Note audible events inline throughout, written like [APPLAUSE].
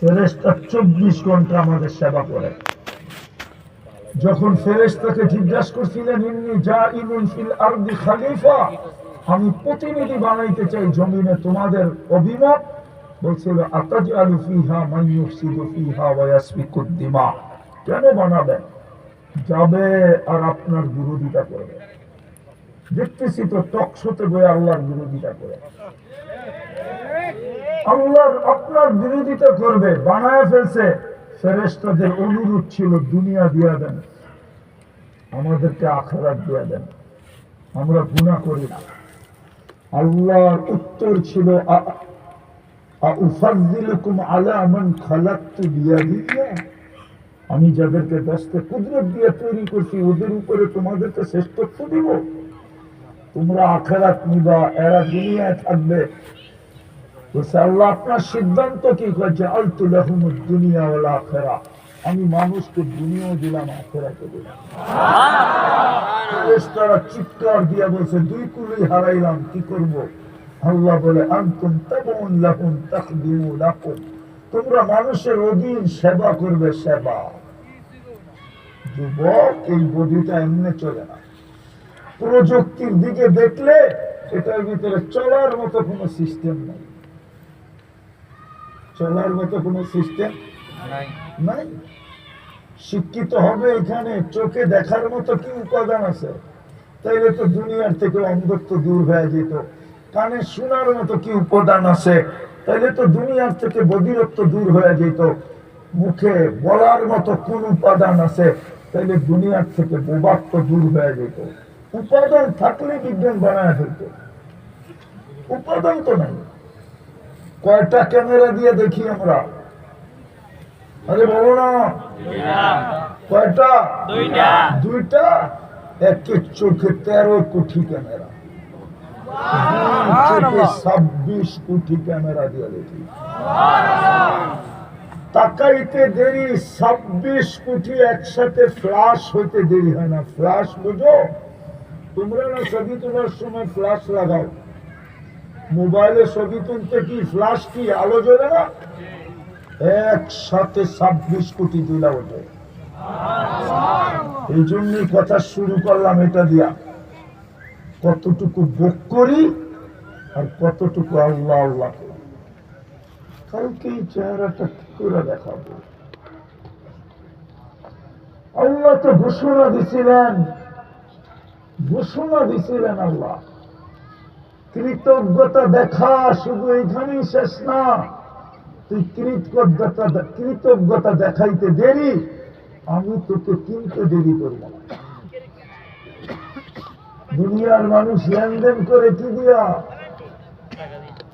ফেরেস্তা চব্বিশ ঘণ্টা আমাদের সেবা করে। যখন ফেরেস্তাকে জিজ্ঞাসা করছিলেন, ইন্নি যা ইমুন ফিল আরদি খালিফা আমি প্রতিনিধি বানাইতে চাই জমিনে তোমাদের অভিমত। বলছিল আতাজ আলু ফিহা মাইয়ুফসিদু ফিহা ওয়া ইয়াসফিকুদ দিমা কেন বানাবেন যাবে আর আপনার বিরোধিতা করবে। দেখতেছি তো টকশোতে বয়ে আল্লাহর বিরোধিতা করে। আল্লাহর আপনার বিরোধিতা করবে, বানায় ফেলছে। ফেরেস্তাদের অনুরোধ ছিল, দুনিয়া দিয়া দেন। আমাদেরকে আখরাত দিয়া দেন। আমরা গুণা করি না। আল্লাহর উত্তর ছিল আমি যাদেরকে দশটা কুদরত দিয়ে তৈরি করছি, ওদের উপরে তোমাদেরকে শ্রেষ্ঠত্ব দিব। তোমরা আখেরাত নিবা, এরা দুনিয়ায় থাকবে। আল্লাহ আপনার সিদ্ধান্ত কি? করছে আলতুলাহুম দুনিয়া ওয়াল আখেরা। আমি মানুষকে দুনিয়াও দিলাম আখেরাকে দিলাম। ফেরেশতারা চিৎকার দিয়া বলছে দুই কুলি হারাইলাম কি করব? আল্লাহ বলে আনতুম তাবুন লাকুম। তোমরা মানুষের অধীন সেবা করবে সেবা। যুবক এই বডিটা এমনি চলে না। প্রযুক্তির দিকে দেখলে এটার ভিতরে চলার মতো কোনো সিস্টেম নাই। চলার মতো কোনো সিস্টেম নাই। শিক্ষিত হবে এখানে চোখে দেখার মতো কি উপাদান আছে? তাইলে তো দুনিয়ার থেকে অন্ধত্ব দূর হয়ে যেত। কানে শোনার মতো কি উপাদান আছে? তাইলে তো দুনিয়ার থেকে বদিরত্ব দূর হয়ে যেত। মুখে বলার মতো কোন উপাদান আছে? তাইলে দুনিয়ার থেকে বোবাত্ম দূর হয়ে যেত। উপাদান থাকলে বিজ্ঞান বানায় ফেলত। উপাদান তো নাই। কয়টা ক্যামেরা দিয়ে দেখি আমরা? আরে বলো না। কয়টা? দুইটা। একের চোখে তেরো কোটি ক্যামেরা। চোখে ছাব্বিশ কোটি ক্যামেরা দিয়ে দেখি। তাকাইতে দেরি ছাব্বিশ কোটি একসাথে ফ্লাশ হইতে দেরি হয় না। ফ্লাশ বুঝো? তোমরা না ছবি তোলার সময় ফ্লাশ লাগাও। মোবাইলে ছবি তুলতে কি ফ্লাশ কি আলো জ্বলে না? একসাথে ছাব্বিশ কোটি তুলা ওঠে। এই জন্যই কথা শুরু করলাম এটা দিয়া। কতটুকু ভোগ করি আর কতটুকু আল্লাহ আল্লাহ করি। কালকে এই চেহারাটা কি করে দেখাবো? আল্লাহ তো ঘোষণা দিছিলেন। ঘোষণা দিছিলেন আল্লাহ। কৃতজ্ঞতা দেখা শুধু এইখানেই শেষ না। তুই কৃতজ্ঞতা কৃতজ্ঞতা দেখাইতে দেরি আমি তোকে কিনতে দেরি করব দুনিয়ার মানুষ লেনদেন করে কি দিয়া?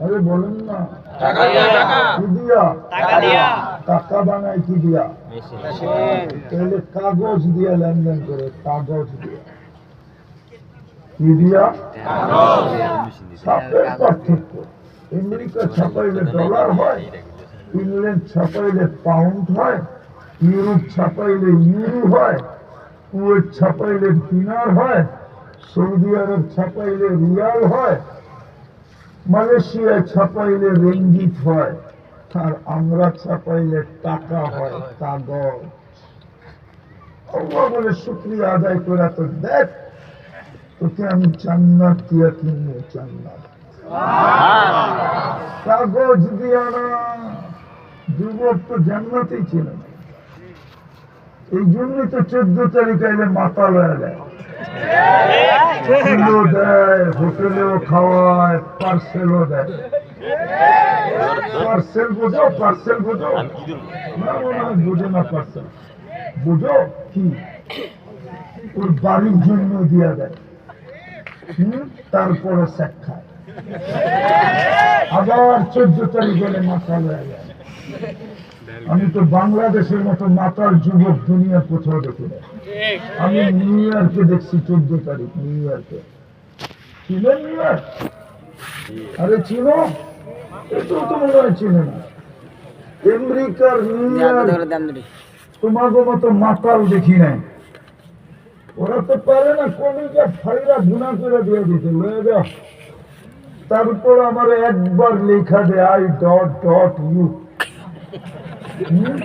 আরে বলেন না। টাকা কি দিয়া? টাকা দিয়া। টাকা বানায় কি দিয়া? তাহলে কাগজ দিয়ে লেনদেন করে কাগজ দিয়ে। কি দিয়া ছাপের পার্থক্য। আমেরিকা ছাপাইলে ডলার হয় ইংল্যান্ড ছাপাইলে পাউন্ড হয় ইউরোপ ছাপাইলে ইউরো হয় কুয়েত ছাপাইলে দিনার হয় সৌদি আরব ছাপাইলে রিয়াল হয় মালয়েশিয়া ছাপাইলে রেঙ্গিত হয় আর আমরা ছাপাইলে টাকা হয় কাগজ। আল্লাহ বলে শুক্রিয়া আদায় করা তো দেখ তোকে আমি জান্নাত দিয়া কিনবো, জান্নাত। কাগজ দিয়া না, যুবক তো জান্নাতেই ছিল এই জন্যই তো চোদ্দ তারিখ এলে মাথা লয়া দেয় দেয়, হোটেলেও খাওয়ায় পার্সেলও দেয়। পার্সেল বোঝো পার্সেল বোঝো? না বোঝো না পার্সেল বুঝো? কি? ওর বাড়ির জন্য দিয়া দেয়। তারপরে শিক্ষা আবার চোদ্দ তারিখ হলে মাথা লয়ে যায়। আমি তো বাংলাদেশের মতো মাতার যুবক দুনিয়া কোথাও দেখি না। আমি নিউ ইয়র্কে দেখছি চোদ্দ তারিখ নিউ ইয়র্কে। ছিল নিউ ইয়র্ক? আরে ছিল? এটাও তো মনে হয় ছিল না। আমেরিকার নিউ ইয়র্ক। তোমাকে মতো মাতাল দেখি নাই। ওরা তো পারে না কমিকা ফাইরা গুণা করে দিয়ে দিতে লয়ে তারপর আমার একবার লেখা দে আই ডট ডট ইউ। হুম?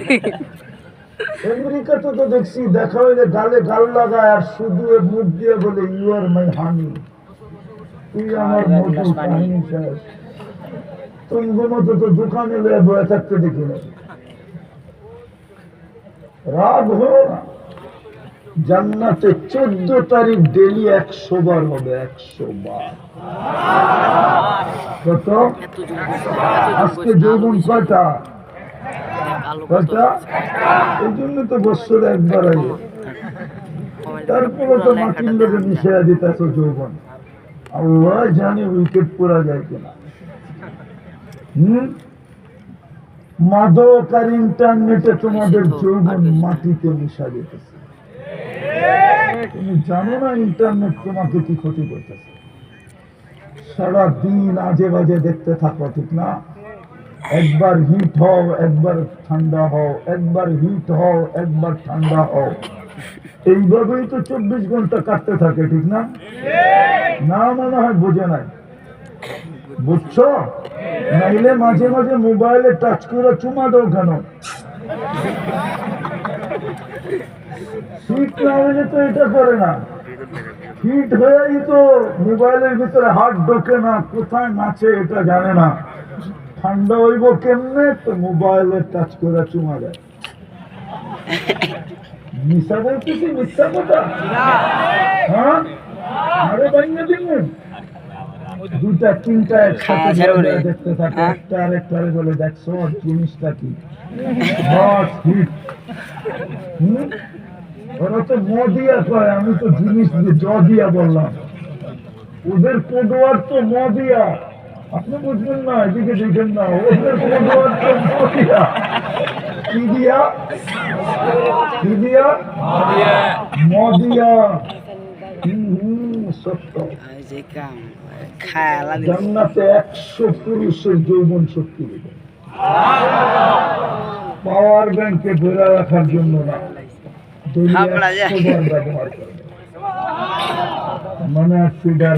আমেরিকাতে তো দেখছি দেখা হইলে গালে গাল লাগায় আর শুধু মুখ দিয়ে বলে ইউ আর মাই হানি তুই আমার মধু কাহিনী শেষ তুমি মতো তো দোকানে লয়ে বয়ে থাকতে দেখি না। রাগ হলো না। জান্নাতে চোদ্দ তারিখ ডেলি একশো বার হবে, একশো বার। কত? আজকে যৌবন কয়টা? কয়টা? এই জন্য তো একবার আগে তারপরে তো লোকে যৌবন। আল্লাহ জানে উইকেট পড়া যায় কিনা। হম? মাদক আর ইন্টারনেটে তোমাদের যৌবন মাটিতে মিশা যেতেছে তুমি জানো না ইন্টারনেট তোমাকে কি ক্ষতি করতেছে? সারা দিন আজে বাজে দেখতে থাকো, ঠিক না? একবার হিট হও, একবার ঠান্ডা হও, একবার হিট হও, একবার ঠান্ডা হও। এইভাবেই তো চব্বিশ ঘণ্টা কাটতে থাকে, ঠিক না? না মনে হয় বোঝে নাই। বুঝছ? নাইলে মাঝে মাঝে মোবাইলে টাচ করে চুমা দাও কেন? হিট না হলে তো এটা করে না। হিট হয়েই তো মোবাইলের ভিতরে হাত ঢোকে না কোথায় নাচে এটা জানে না। ঠান্ডা হইব কেমনে? তো মোবাইলে টাচ করে চুমা দেয়। মিশা বলতেছি মিথ্যা কথা? হ্যাঁ? আরে দিন। দুটা তিনটা একসাথে হ্যাঁ। দেখতে থাকে। হ্যাঁ। একটা আরেকটারে বলে দেখছ জিনিসটা কি? বস হিট হুম? ওরা তো ম দিয়া কয় আমি তো জিনিস জ দিয়া বললাম। ওদের কোডওয়ার তো ম দিয়া। আপনি বুঝবেন না, এদিকে দেখেন না, ওদের কোডওয়ার তো ম দিয়া। জান্নাতে একশো পাওয়ার ব্যাংকে ধরে রাখার জন্য না। হাবড়া যায়। করবে মানে ফিডার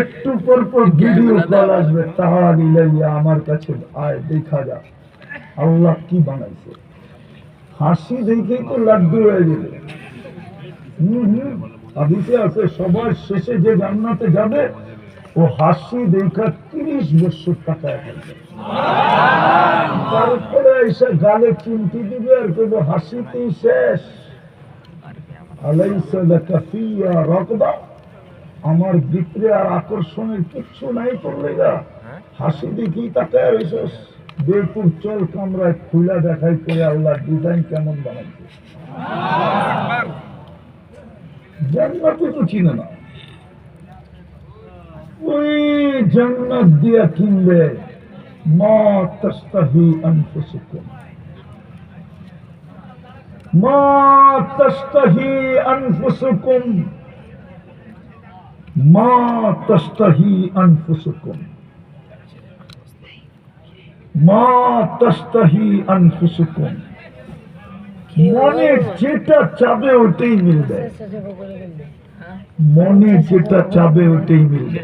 একটু পর পর ভিডিও কল আসবে তাহার ইলাইয়া আমার কাছে আয় দেখা যা আল্লাহ কি বানাইছে। হাসি দেখেই তো লাড্ডু হয়ে হম হাদিসে আছে সবার শেষে যে জান্নাতে যাবে ও হাসি দেখা তিরিশ বছর টাকা তারপরে এসে গালে দিবে আর হাসিতেই শেষ। আমার ভিতরে আর আকর্ষণের কিচ্ছু নাই করলে গা হাসি দেখি রইছস বেকুর চল কামরায় খুলা দেখাই করে আল্লাহ ডিজাইন কেমন বানাইছে। জান্নাতে তো চিনে না। ওই জান্নাত দিয়া কিনবে মা তস্তাহি আনফুসুকুম মা তস্তাহি আনফুসুকুম মা তস্তাহি আনফুসুকুম মা তস্তাহি আনফুসুকুম মনে যেটা চাবে ওটাই মিলবে মনে যেটা চাবে ওটাই মিলবে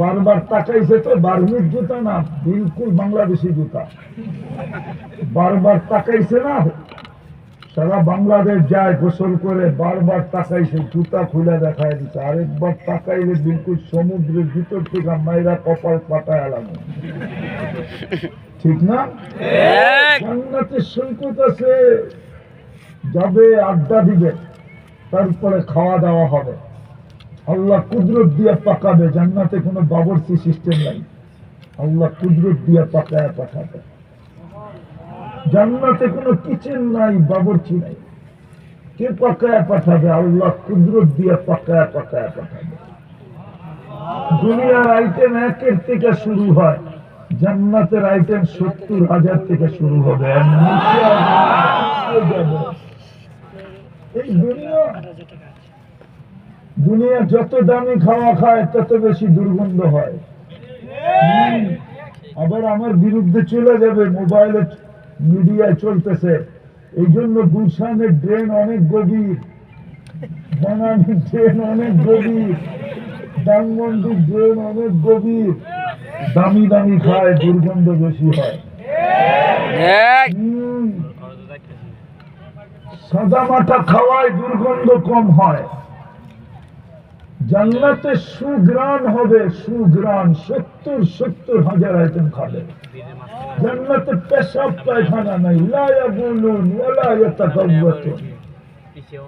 বারবার তাকাইছে তো বার্মির জুতা না বিলকুল বাংলাদেশি জুতা। বারবার তাকাইছে না সারা বাংলাদেশ যায় গোসল করে বারবার তাকাইছে জুতা খুলে দেখায় দিচ্ছে আরেকবার তাকাইলে বিলকুল সমুদ্রের ভিতর থেকে মাইরা কপাল পাটায় আলাম ঠিক না? জান্নাতে সৈকত আছে যাবে আড্ডা দিবে তারপরে খাওয়া দাওয়া হবে। আল্লাহ কুদরত দিয়ে পাকাবে, জান্নাতে কোনো বাবরসি সিস্টেম নাই। আল্লাহ কুদরত দিয়ে পাকায় পাঠাবে জান্নাতে কোনো কিচেন নাই বাবরচি নাই। কে পাকায়, পাঠাবে? আল্লাহ কুদরত দিয়ে পাকায় পাকায়, পাঠাবে। দুনিয়ার আইটেম একের থেকে শুরু হয়, জান্নাতের আইটেম সত্তর হাজার থেকে শুরু হবে। এই দুনিয়া দুনিয়া যত দামি খাওয়া খায় তত বেশি দুর্গন্ধ হয়। আবার আমার বিরুদ্ধে চলে যাবে মোবাইলে মিডিয়ায় চলতেছে। এই জন্য গুলশানের ড্রেন অনেক গভীর। বনানীর ড্রেন অনেক গভীর। ড্রেন অনেক গভীর। দামি দামি খায় দুর্গন্ধ বেশি হয়। হুম, সাদা মাটা খাওয়ায় দুর্গন্ধ কম হয়। জান্নাতে সুগ্রাণ হবে সুগ্রাণ সত্তর সত্তর হাজার আইটেম খাবে। জান্নাতে পেশাব পায়খানা নাই। লায়া বলুন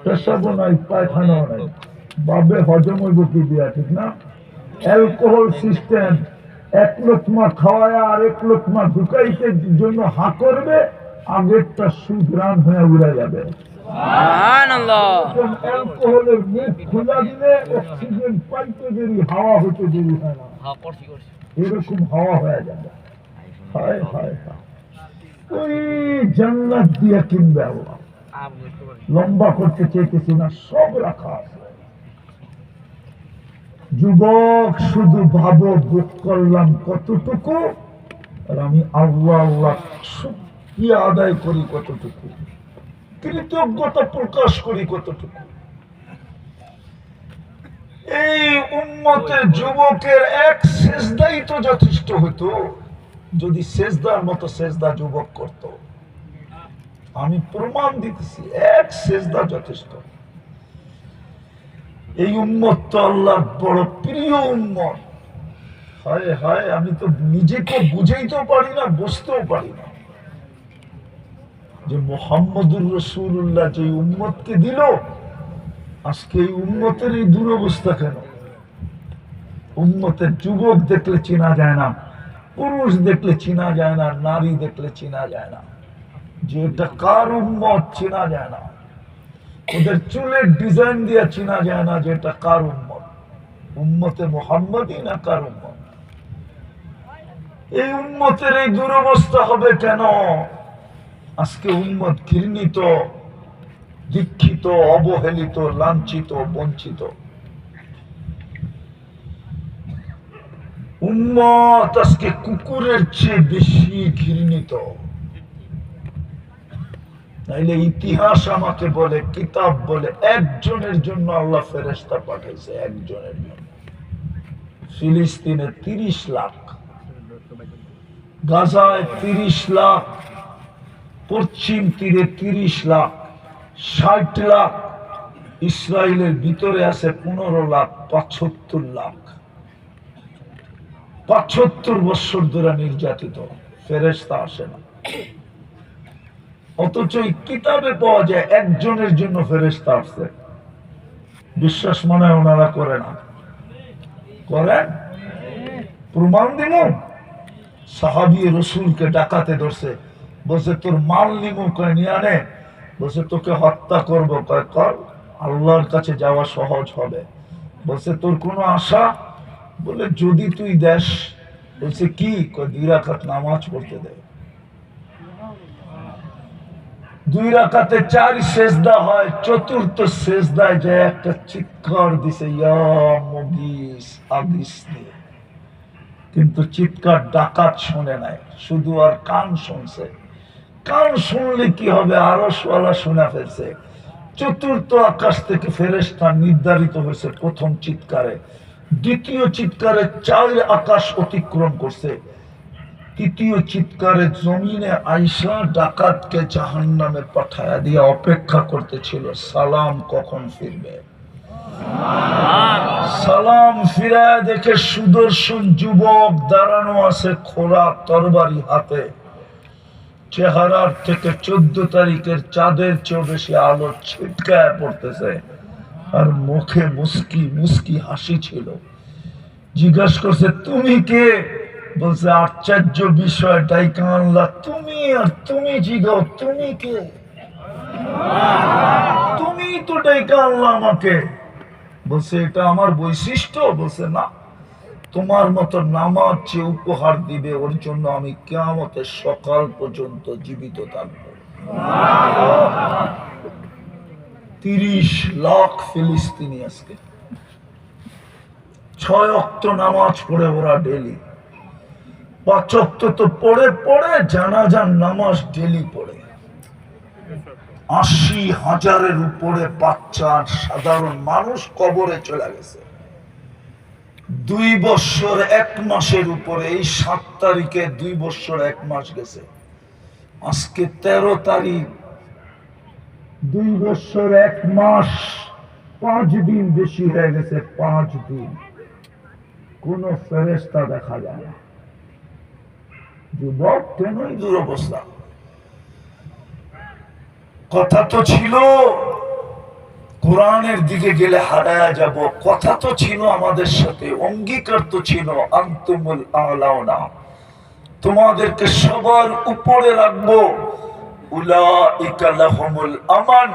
পেশাবও নাই, পায়খানাও নাই। বাবে হজম হইব কি দিয়া, ঠিক না? অ্যালকোহল সিস্টেম, এক লোকমা খাওয়ায় আর এক লোকমা ঢুকাইতে জন্য হা করবে, আগেরটা সুগ্রাণ হয়ে উড়ে যাবে লম্বা করতে চাইতেছি না, সব রাখা আছে। যুবক, শুধু ভাবো বুক করলাম কতটুকু, আর আমি আল্লাহ আল্লাহ, শুক্রিয়া আদায় করি কতটুকু। কৃতজ্ঞতা প্রকাশ করি কতটুকু? এই উন্মতের যুবকের এক শেষদাই তো যথেষ্ট হতো যদি শেষদার মতো শেষদা যুবক করত। আমি প্রমাণ দিতেছি, এক শেষদা যথেষ্ট। এই উম্মত তো আল্লাহর বড় প্রিয় উম্মত। হায় হায়, আমি তো নিজেকে বুঝাইতেও পারি না, বুঝতেও পারি না। যে মোহাম্মদুর রসুল্লাহ যে উম্মতকে দিল, আজকে এই উম্মতের এই দুরবস্থা কেন? উম্মতের যুবক দেখলে চেনা যায় না, পুরুষ দেখলে চেনা যায় না, নারী দেখলে চেনা যায় না। যে এটা কার উম্মত চেনা যায় না। ওদের চুলের ডিজাইন দিয়ে চেনা যায় না যে এটা কার উম্মত। উম্মতে মোহাম্মদই না কার উম্মত? এই উম্মতের এই দুরবস্থা হবে কেন? আজকে উম্মত ঘৃণিত, দীক্ষিত, অবহেলিত, লাঞ্ছিত, বঞ্চিত। উম্মত আজকে কুকুরের চেয়ে বেশি ঘৃণিত। নাইলে ইতিহাস আমাকে বলে, কিতাব বলে, একজনের জন্য আল্লাহ ফেরেস্তা পাঠাইছে, একজনের জন্য। ফিলিস্তিনে তিরিশ লাখ, গাজায় তিরিশ লাখ পশ্চিম তীরে তিরিশ লাখ, ষাট লাখ, ইসরায়েলের ভিতরে আছে পনেরো লাখ পঁচাত্তর লাখ। পঁচাত্তর বৎসর ধরে নির্যাতিত ফেরেস্তা আসে না। অথচ এই কিতাবে পাওয়া যায় একজনের জন্য ফেরেস্তা আসছে। বিশ্বাস মনে হয় ওনারা করে না। করেন? প্রমাণ দিল সাহাবি রসুলকে ডাকাতে ধরছে। বলছে, তোর মাল নিমু কয়, নিয়ে আনে। বলছে, তোকে হত্যা করব। কয়, কর, আল্লাহর কাছে যাওয়া সহজ হবে। বলছে, তোর কোনো আশা? বলে, যদি তুই দেশ। বলছে, কি? দুই রাখাত নামাজ পড়তে দে। দুই রাকাতে চার শেষদা হয়, চতুর্থ শেষদায় যে একটা চিৎকার দিছে দিয়ে। কিন্তু চিৎকার ডাকাত শুনে নাই, শুধু আর কান শুনছে। কান শুনলে কি হবে? আরও সোয়ালা শোনা ফেলছে। চতুর্থ আকাশ থেকে ফেরেস্তা নির্ধারিত হয়েছে প্রথম চিৎকারে। দ্বিতীয় চিৎকারে চার আকাশ অতিক্রম করছে। তৃতীয় চিৎকারে জমিনে আইসা ডাকাতকে জাহান নামে পাঠায়া দিয়ে অপেক্ষা করতেছিল, সালাম কখন ফিরবে? সালাম ফিরায় দেখে সুদর্শন যুবক দাঁড়ানো আছে খোলা তরবারি হাতে। চেহারার থেকে চোদ্দ তারিখের চাঁদের চেয়েও বেশি আলো ছিটকায় পড়তেছে। আর মুখে মুস্কি মুস্কি হাসি ছিল। জিজ্ঞাসা করছে, তুমি কে? বলছে, আশ্চর্য বিষয় ডাইকা তুমি আর তুমি জিগাও, তুমি কে? তুমি তো ডাইকা আনলা আমাকে। বলছে, এটা আমার বৈশিষ্ট্য? বলছে, না। তোমার মতো নামাজ যে উপহার দিবে, ওর জন্য আমি কেয়ামতের সকাল পর্যন্ত জীবিত থাকব। তিরিশ লাখ ফিলিস্তিনি আজকে। ছয় অক্ত নামাজ পড়ে ওরা ডেলি তো পড়ে পড়ে জানাজান নামাজ ডেলি পড়ে। আশি হাজারের উপরে বাচ্চা সাধারণ মানুষ কবরে চলে গেছে। দুই বছর এক মাসের উপরে, এই সাত তারিখে দুই বছর এক মাস গেছে। আজকে তেরো তারিখ। দুই বছর এক মাস, পাঁচ দিন বেশি হয়ে গেছে, পাঁচ দিন। কোন ফেরেস্তা দেখা যায় না। যুবক, কেনই দুরবস্থা? কথা তো ছিল। কোরআনের দিকে গেলে হারায়া যাব। কথা তো ছিল আমাদের সাথে, অঙ্গীকার তো ছিল। আন্তমুল আলাওনা তোমাদেরকে সবার উপরে রাখব। আমান।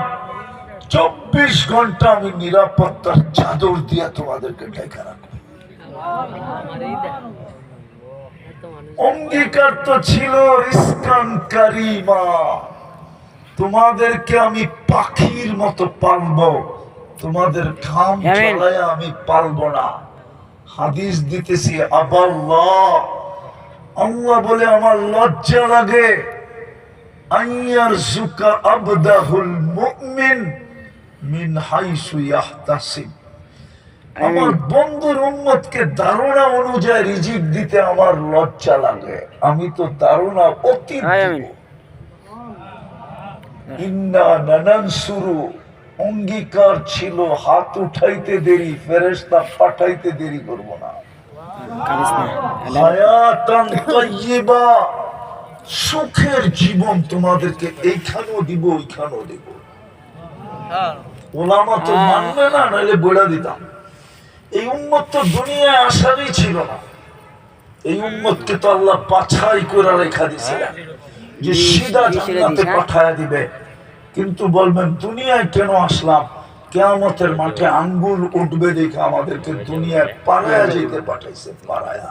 চব্বিশ ঘণ্টা আমি নিরাপত্তার চাদর দিয়ে তোমাদেরকে ঢেকে রাখব। অঙ্গীকার তো ছিল, রিস্কান কারিমা। তোমাদেরকে আমি পাখির মতো পালবো। তোমাদের খাম। চলায় আমি পালবো না। হাদিস দিতেছি আবাল্লাহ। আল্লাহ বলে আমার লজ্জা লাগে। আইয়ার জুকা আবদাহুল মুমিন মিন হাইসু ইয়াহতাসিব। আমার বন্ধুর উম্মতকে ধারণা অনুযায়ী রিজিক দিতে আমার লজ্জা লাগে। আমি তো ধারণা অতি [LAUGHS] ইন্না নানানসুরু অঙ্গীকার ছিল হাত উঠাইতে দেরি ফেরেশতা পাঠাইতে দেরি করব না। সুখের জীবন তোমাদেরকে এইখানেও দিব ওইখানেও দিব। ওলামা তো হ্যাঁ। মানবে না নাহলে বলে দিতাম। এই উম্মত তো দুনিয়ায় আসারই ছিল না। এই উম্মতকে তো আল্লাহ পাছাই করে রেখা দিছিলেন যে সিধা জান্নাতে পাঠায় দিবে। কিন্তু বলবেন দুনিয়ায় কেন আসলাম? কেয়ামতের মাঠে আঙ্গুল উঠবে দেখে আমাদেরকে দুনিয়ায় পাড়ায়া যেতে পাঠাইছে পাড়ায়া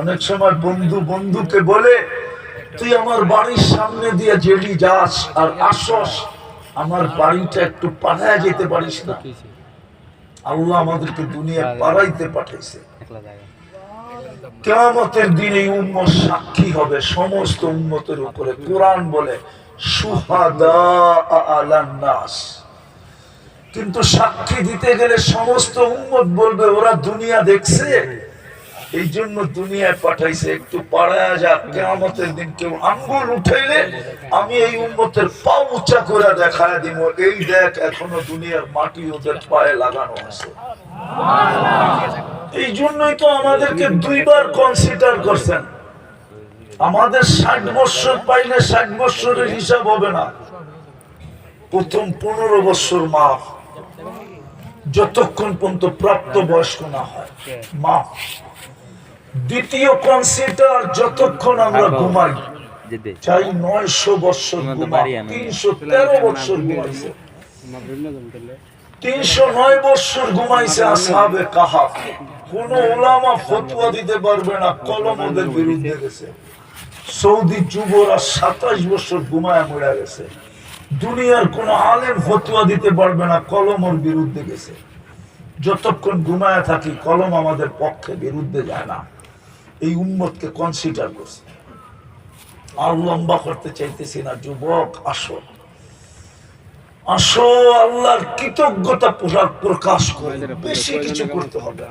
অনেক সময় বন্ধু বন্ধুকে বলে তুই আমার বাড়ির সামনে দিয়ে জেলি যাস আর আসস। আমার বাড়িটা একটু পাড়ায়া যেতে পারিস না। আল্লাহ আমাদেরকে দুনিয়া পাড়াইতে পাঠাইছে। কেয়ামতের দিনে এই উম্মত সাক্ষী হবে, সমস্ত উম্মতের উপরে। কোরআন বলে নাস। কিন্তু সাক্ষী দিতে গেলে সমস্ত উম্মত বলবে, ওরা দুনিয়া দেখছে? এই জন্য দুনিয়ায় পাঠাইছে, একটু পাড়ায় যাক। কেয়ামতের দিন কেউ আঙ্গুল উঠাইলে আমি এই উম্মতের পা উঁচা করে দেখায় দিব। এই দেখ, এখনও দুনিয়ার মাটি ওদের পায়ে লাগানো আছে। এই জন্যই তো আমাদেরকে দুইবার কনসিডার করছেন। আমাদের ষাট বৎসর পাইলে ষাট বৎসরের হিসাব হবে না। প্রথম পনেরো বৎসর মাফ। যতক্ষণ পর্যন্ত প্রাপ্ত বয়স্ক না হয়, মাফ। দ্বিতীয় কনসিডার যতক্ষণ আমরা ঘুমাই। চাই নয়শো বছর ঘুমা তিনশো তেরো বছর ঘুমাইছে। তিনশো নয় বছর ঘুমাইছে আসাবে কাহা কোন ওলামা ফতুয়া দিতে পারবে না কলম ওদের বিরুদ্ধে গেছে। সৌদি যুবরা সাতাশ বছর ঘুমায় মরে গেছে। দুনিয়ার কোন আলেম ফতুয়া দিতে পারবে না কলম ওর বিরুদ্ধে গেছে। যতক্ষণ ঘুমায় থাকি কলম আমাদের পক্ষে বিরুদ্ধে যায় না। এই উম্মতকে কনসিডার করছে। আর লম্বা করতে চাইতেছি না যুবক আসো। আসো আল্লাহর কৃতজ্ঞতা প্রকাশ- প্রকাশ করে। বেশি কিছু করতে হবে।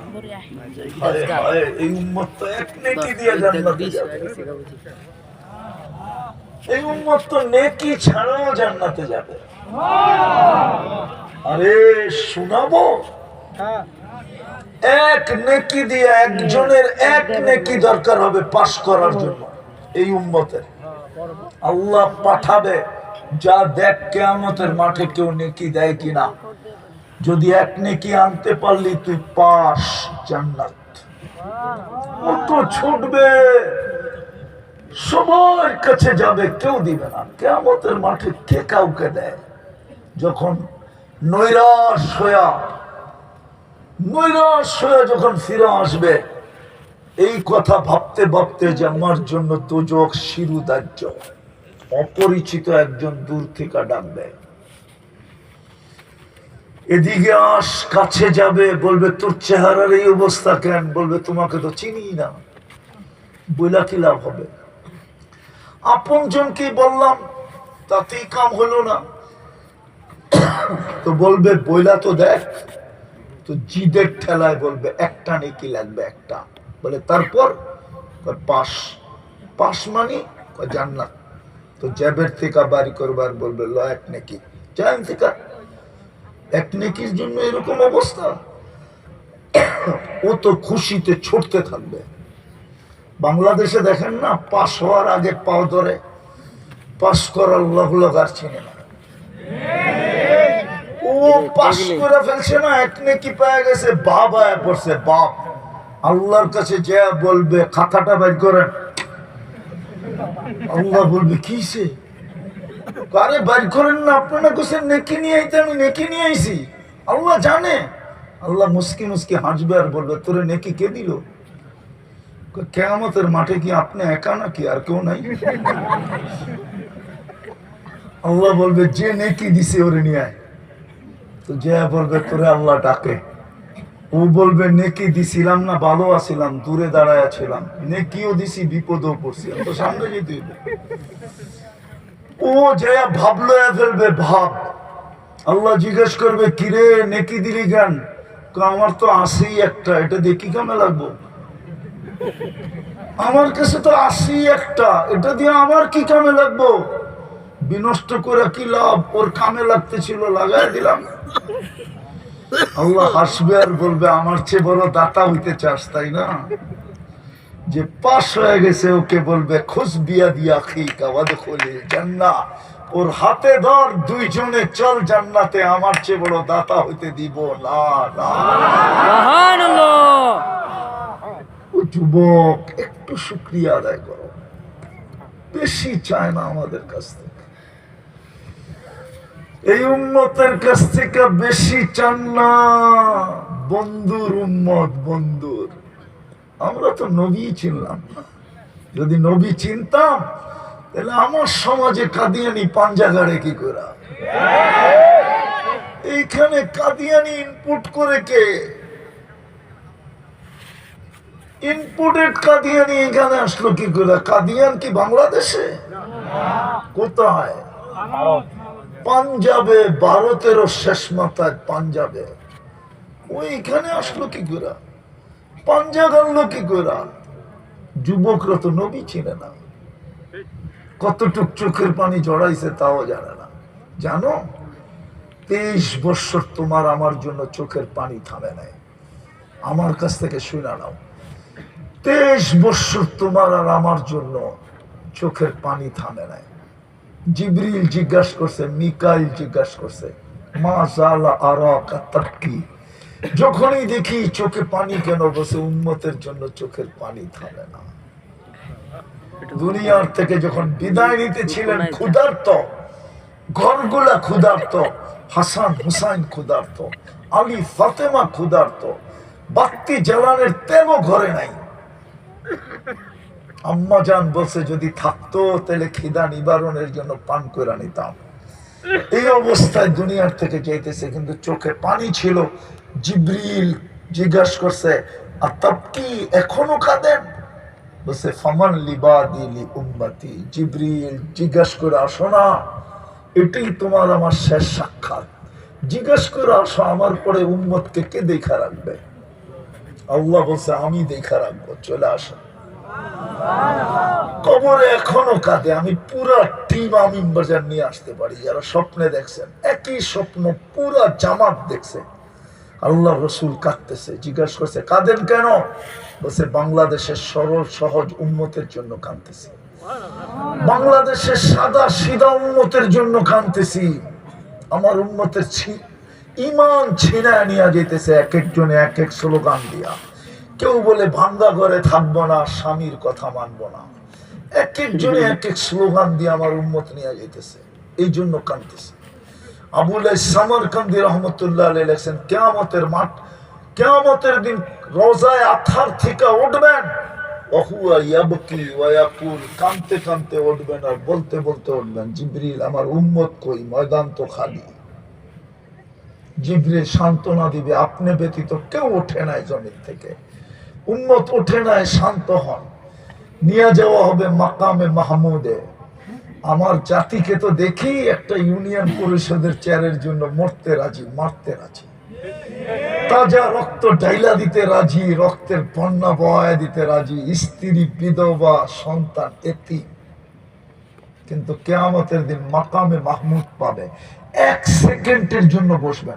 হায় হায়, এই উম্মত তো এক নেকি দিয়ে জান্নাতে যাবে। এই উম্মত তো নেকি ছাড়াও জান্নাতে যাবে। আরে শোনাবো? এক নেকি দিয়ে একজনের এক নেকি দরকার হবে পাশ করার জন্য এই উম্মতের। আল্লাহ পাঠাবে যা দেখ কেয়ামতের মাঠে কেউ নেকি দেয় কিনা। যদি এক নেকি আনতে পারলি তুই পাস জান্নাত। কত ছুটবে সবার কাছে যাবে কেউ দিবে না। কেয়ামতের মাঠে কে কাউকে দেয়? যখন নৈরাশ হইয়া নৈরাশ হয়ে যখন ফিরে আসবে, এই কথা ভাবতে ভাবতে যে আমার জন্য দুজক শিরুদার্য অপরিচিত একজন দূর থেকে ডাকবে। এদিকে আস, কাছে যাবে, বলবে, তোর চেহারার এই অবস্থা কেন? বলবে, তোমাকে তো চিনি না। বইলা কি লাভ হবে? আপন জনকে বললাম, তাতেই কাম হলো না। তো বলবে, বইলা তো দেখ তো জিদের ঠেলায় বলবে, একটা নেকি লাগবে, একটা। বলে, তারপর? পাশ পাশ মানে? জান্নাত। তো জ্যাবের থেকে বাড়ি করবার বলবে, ল, এক নেকি। জান থেকে। এক নেকির জন্য এরকম অবস্থা। ও তো খুশিতে ছুটতে থাকবে। বাংলাদেশে দেখেন না পাশ হওয়ার আগে পাও ধরে। পাশ করার লগ লগ আর চিনে না। ও পাশ করে ফেলছে না এক নেকি পেয়ে গেছে বাপ আয়া পড়ছে বাপ। আল্লাহর কাছে যে বলবে খাতাটা বের করেন। আল্লাহ বলবে কিসে আরে বের করেন না আপনারা কোসেন নেকি নিয়ে আইতে আমি নেকি নিয়ে আইছি। আল্লাহ জানে। আল্লাহ মুসকি মুসকি হাসবে আর বলবে তোরে নেকি কে দিল? কেয়ামতের মাঠে কি আপনি একা নাকি আর কেউ নাই? আল্লাহ বলবে যে নেকি দিছে ওরে নিয়ে আয়। তো যে বলবে তোরে আল্লাহ ডাকে। ও বলবে নেকি দিছিলাম না ভালো আছিলাম দূরে দাঁড়ায় ছিলাম। নেকিও দিছি বিপদও পড়ছিলাম। তো সামনে যেতে। ও যে ভাবলো ফেলবে ভাব। আল্লাহ জিজ্ঞেস করবে কিরে নেকি দিলি কয়, আমার তো আসেই একটা এটা দিয়ে কি কামে লাগবো? আমার কাছে তো আসি একটা এটা দিয়ে আমার কি কামে লাগবো? বিনষ্ট করে কি লাভ? ওর কামে লাগতে ছিল লাগাই দিলাম। আল্লাহ হাসবে আর বলবে আমার চেয়ে বড় দাতা হইতে চাস তাই না? যে পাশ হয়ে গেছে ওকে বলবে খুশ বিয়া দিয়া খোলে জান্না ওর হাতে ধর দুইজনে চল জান্নাতে আমার চেয়ে বড় দাতা হইতে দিব। না যুবক একটু শুক্রিয়া আদায় করো। বেশি চায় না আমাদের কাছ থেকে। এই উন্মতের কাছ থেকে বেশি চান না। বন্ধুর উম্মত, বন্ধুর। আমরা তো নবী চিনলাম না। যদি নবী চিনতাম, তাহলে আমার সমাজে কাদিয়ানি পাঞ্জাগারে কি করা? এইখানে কাদিয়ানি ইনপুট করে কে? ইনপুটেড কাদিয়ানি এখানে আসলো কি করে? কাদিয়ান কি বাংলাদেশে? কোথায়? পাঞ্জাবে, ভারতেরও শেষ মাথায় পাঞ্জাবে। ওইখানে আসলো কি করে? পাঞ্জাব আনলো কি করে? যুবকরা তো নবী চিনে না। কতটুক চোখের পানি জড়াইছে তাও জানে না। জানো, তেইশ বৎসর তোমার আমার জন্য চোখের পানি থামে নাই। আমার কাছ থেকে শুনে নাও। তেইশ বৎসর তোমার আর আমার জন্য চোখের পানি থামে নাই। জিবরিল জিজ্ঞাসা করছে মিকাইল জিজ্ঞাসা করছে আরাকা যখনই দেখি চোখে পানি কেন বসে উন্মতের জন্য চোখের পানি থামে না। দুনিয়ার থেকে যখন বিদায় নিতে ছিলেন ক্ষুধার্ত। ঘরগুলা ক্ষুধার্ত হাসান হুসাইন ক্ষুধার্ত আলী ফাতেমা ক্ষুধার্ত বাত্তি জ্বালানের তেলও ঘরে নাই। আম্মা জান বলছে, যদি থাকতো তাহলে খিদা নিবারণের জন্য পান করে নিতাম। এই অবস্থায় দুনিয়ার থেকে যেতেছে কিন্তু চোখে পানি ছিল। জিব্রিল জিজ্ঞাসা করছে আর কি এখনও কাঁদেন? বলছে, ফামান লিবা দিলি উম্মতি। জিব্রিল জিজ্ঞাসা করে, আসো না এটাই তোমার আমার শেষ সাক্ষাৎ। জিজ্ঞাসা করে আসো, আমার পরে উম্মতকে কে দেখা রাখবে? আল্লাহ বলছে, আমি দেখা রাখব, চলে আসো। কবরে এখনও কাঁদে। আমি পুরা টিম আমিন বাজার নিয়ে আসতে পারি, যারা স্বপ্নে দেখছেন, একই স্বপ্ন, পুরা জামাত দেখছে। আল্লাহ রসুল কাঁদতেছে, জিজ্ঞাসা করছে, কাঁদেন কেন? বলছে, বাংলাদেশের সরল, সহজ উন্মতের জন্য কাঁদতেছি। বাংলাদেশের সাদা, সিধা উন্মতের জন্য কাঁদতেছি। আমার উন্মতের ছি- ইমান ছিনায় নিয়ে যেতেছে, এক একজনে এক এক স্লোগান দিয়া। কেউ বলে ভাঙ্গা ঘরে থাকব না, স্বামীর কথা মানবো না। এক একজনে এক এক স্লোগান দিয়ে আমার উন্মত নিয়ে যেতেছে এই জন্য কাঁদতেছে। আবুল সামর কান্দি রহমতুল্লাহ লেখছেন, কেয়ামতের মাঠ, কেয়ামতের দিন রোজায় আথার থেকে উঠবেন। কানতে কানতে উঠবেন আর বলতে বলতে উঠবেন, জিবরিল, আমার উম্মত কই? ময়দান তো খালি। জিবরিল, সান্ত্বনা দিবে। আপনি ব্যতীত কেউ ওঠে নাই জমির থেকে। উম্মত ওঠে নাই, শান্ত হন। নিয়ে যাওয়া হবে মাকামে মাহমুদে। আমার জাতিকে তো দেখি একটা ইউনিয়ন পরিষদের চেয়ারের জন্য মরতে রাজি, মারতে রাজি। তাজা রক্ত ডাইলা দিতে রাজি, রক্তের বন্যা বয়া দিতে রাজি, স্ত্রী, বিধবা, সন্তান এতি কিন্তু কেয়ামতের দিন মাকামে মাহমুদ পাবে। এক সেকেন্ডের জন্য বসবেন।